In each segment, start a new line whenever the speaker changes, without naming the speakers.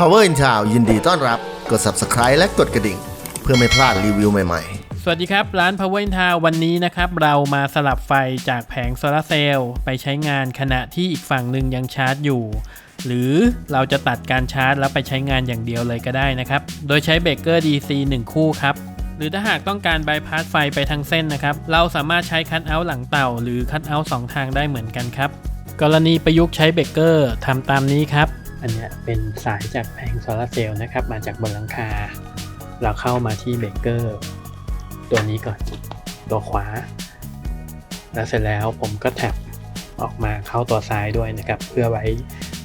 Power in Town ยินดีต้อนรับ กด Subscribe และกดกระดิ่ง เพื่อไม่พลาดรีวิวใหม่ๆ
สวัสดีครับ ร้าน Power in Town วันนี้นะครับ เรามาสลับไฟจากแผงโซลาร์เซลล์ไปใช้งานขณะที่อีกฝั่งหนึ่งยังชาร์จอยู่ หรือเราจะตัดการชาร์จแล้วไปใช้งานอย่างเดียวเลยก็ได้นะครับ โดยใช้เบรกเกอร์ DC 1 คู่ครับ หรือถ้าหากต้องการบายพาสไฟไปทั้งเส้นนะครับ เราสามารถใช้คัทเอาท์หลังเต่า หรือคัทเอาท์สองทางได้เหมือนกันครับ กรณีประยุกต์ใช้เบรกเกอร์ทำตามนี้ครับ อันเนี้เป็นสายจากแผงโซลาร์เซลล์นะครับ มาจากบนหลังคา เราเข้ามาที่เบรกเกอร์ ตัวนี้ก่อน ตัวขวา แล้วเสร็จแล้วผมก็แท็บออกมาเข้าตัวซ้ายด้วยนะครับ เพื่อไว้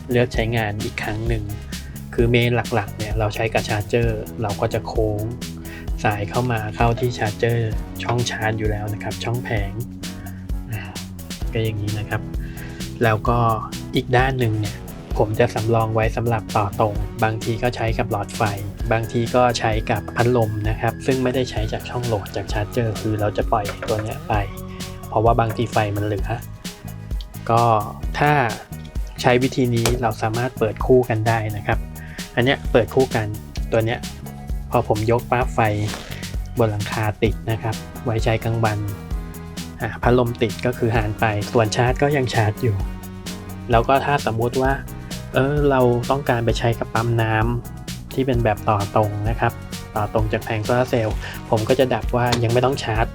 เลือกใช้งานอีกครั้งหนึ่ง คือเมนหลักๆเนี่ยเราใช้กับชาร์จเจอร์ เราก็จะโค้งสายเข้ามาเข้าที่ชาร์จเจอร์ช่องชาร์จอยู่แล้วนะครับ ช่องแผงก็อย่างนี้นะครับ แล้วก็อีกด้านหนึ่งเนี่ย ผมจะสำรองไว้สำหรับต่อตรง บางทีก็ใช้กับหลอดไฟ บางทีก็ใช้กับพัดลมนะครับ ซึ่งไม่ได้ใช้จากช่องโหลดจากชาร์จเจอร์ คือเราจะปล่อยตัวเนี้ยไป เพราะว่าบางทีไฟมันเหลือ ก็ถ้าใช้วิธีนี้เราสามารถเปิดคู่กันได้นะครับ อันเนี้ยเปิดคู่กันตัวเนี้ยพอผมยกปั๊บไฟบนหลังคาติดนะครับ ไว้ใช้กลางวันพัดลมติดก็คือหารไป ส่วนชาร์จก็ยังชาร์จอยู่ แล้วก็ถ้าสมมุติว่า เออเราต้องการไปใช้กับปั๊มน้ำที่เป็นแบบต่อตรงนะครับ ต่อตรงจากแผงโซลาเซลล์ผมก็จะดับว่ายังไม่ต้องชาร์จ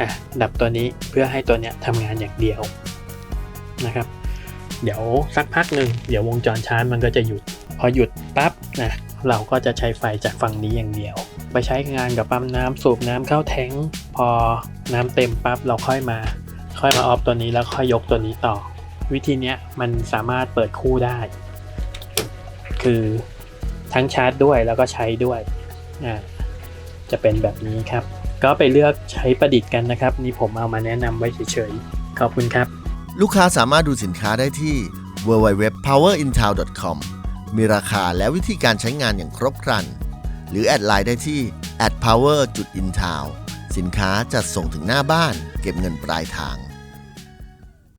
อะดับตัวนี้เพื่อให้ตัวเนี้ยทำงานอย่างเดียวนะครับ เดี๋ยวสักพักหนึ่งเดี๋ยววงจรชาร์จมันก็จะหยุด พอหยุดปั๊บนะเราก็จะใช้ไฟจากฝั่งนี้อย่างเดียว ไปใช้งานกับปั๊มน้ำสูบน้ำเข้าแทงพอน้ำเต็มปั๊บเราค่อยมา ค่อยมาออฟตัวนี้แล้วค่อยยกตัวนี้ต่อ วิธีเนี้ยมันสามารถเปิดคู่ได้ คือทั้งชาร์จด้วยแล้วก็ใช้ด้วยอ่าจะเป็นแบบนี้ครับ ก็ไปเลือกใช้ประดิษฐ์กันนะครับ นี่ผมเอามาแนะนำไว้เฉยๆ ขอบคุณครับ
ลูกค้าสามารถดูสินค้าได้ที่ www.powerintown.com มีราคาและวิธีการใช้งานอย่างครบครัน หรือแอดไลน์ได้ที่ @power.intown สินค้าจัดส่งถึงหน้าบ้าน เก็บเงินปลายทาง